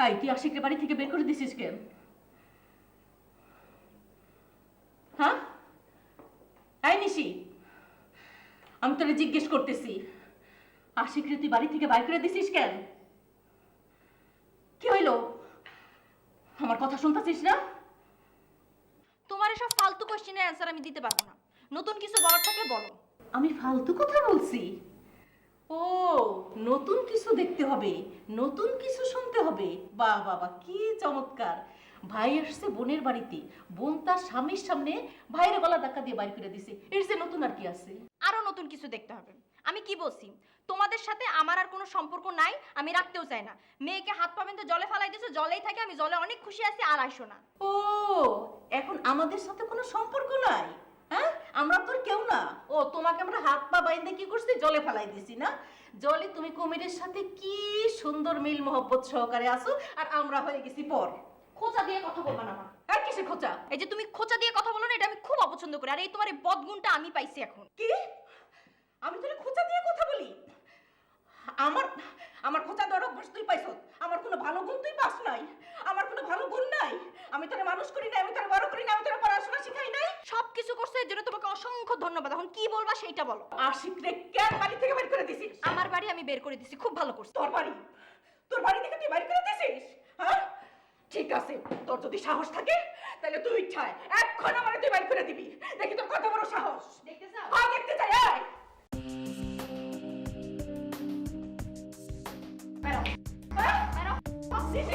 তাই তুই আশিকের বাড়ি থেকে বের করে দিছিস কে হ্যাঁ? এই নিশি আমি তোরে জিজ্ঞেস করতেছি আশিকরে তুই বাড়ি থেকে বাইর করে দিছিস কেন? কি হইল? আমার কথা শুনতেছিস না? তোমার এসব ফালতু কোশ্চেনের অ্যান্সার আমি দিতে পারব না। নতুন কিছু বলার থাকলে বলো। আমি ফালতু কথা বলছি? ও নতুন কিছু দেখতে হবে নতুন কিছু শুনতে হবে। বাহ বাবা কি চমৎকার। ভাই আসছে বোনের বাড়িতে বোন তার স্বামীর সামনে ভাইয়ের গলা ধাক্কা দিয়ে বাইর করে দিছে। এর যে নতুন আর কি আছে? আরও নতুন কিছু দেখতে হবে। আমি কি বলছি? তোমাদের সাথে আমার আর কোনো সম্পর্ক নাই আমি রাখতেও চাই না। মেয়েকে হাত পাবেন তো জলে ফালাই দিয়েছ জলেই থাকে আমি জলে অনেক খুশি আছি আর আইসো না। ও এখন আমাদের সাথে কোনো সম্পর্ক নাই? আমরা তোর কেউ না। ও তোমাকে আমরা হাত পা বাইন্দে কি করছি? জলে ফেলাই দিছি না? জলে তুমি কুমিরের সাথে কি সুন্দর মিল মোহব্বত সহকারে আসো আর আমরা হয়ে গেছি পর। খোঁচা দিয়ে কথা বলবা না আমার আর কিসে খোঁচা? এই যে তুমি খোঁচা দিয়ে কথা বলো না এটা আমি খুব অপছন্দ করি। আর এই তোমার এই বদগুণটা আমি পাইছি এখন। কি? আমি তোরে খোঁচা দিয়ে কথা বলি? আমার আমার খোঁচা দেওয়ার অভ্যাস তুই পাইছ আমার কোনো ভালো গুণ তুই পাস নাই। আমার কোনো ভালো গুণ নাই। আমি তোরে মানুষ করি নাই আমি তোরে বড় করি নাই আমি তোরে পড়াশোনা শিখাই নাই সব কিছু করছ এর জন্য তোমাকে অসংখ্য ধন্যবাদ। এখন কি বলবা সেইটা বলো। আশিক রে কেন বাড়ি থেকে বের করে দিছিস? আমার বাড়ি আমি বের করে দিছি খুব ভালো করছি। তোর বাড়ি? তোর বাড়ি থেকে তুই বাড়ি করে দিছিস? হ্যাঁ? ঠিক আছে তোর যদি সাহস থাকে তাহলে তুই ইচ্ছায় এক্ষণ আমার তুই বাড়ি করে দিবি। দেখি তোর কত বড় সাহস। দেখতে চাও? হ্যাঁ দেখতে চাই আয় বেরো বেরো আসিস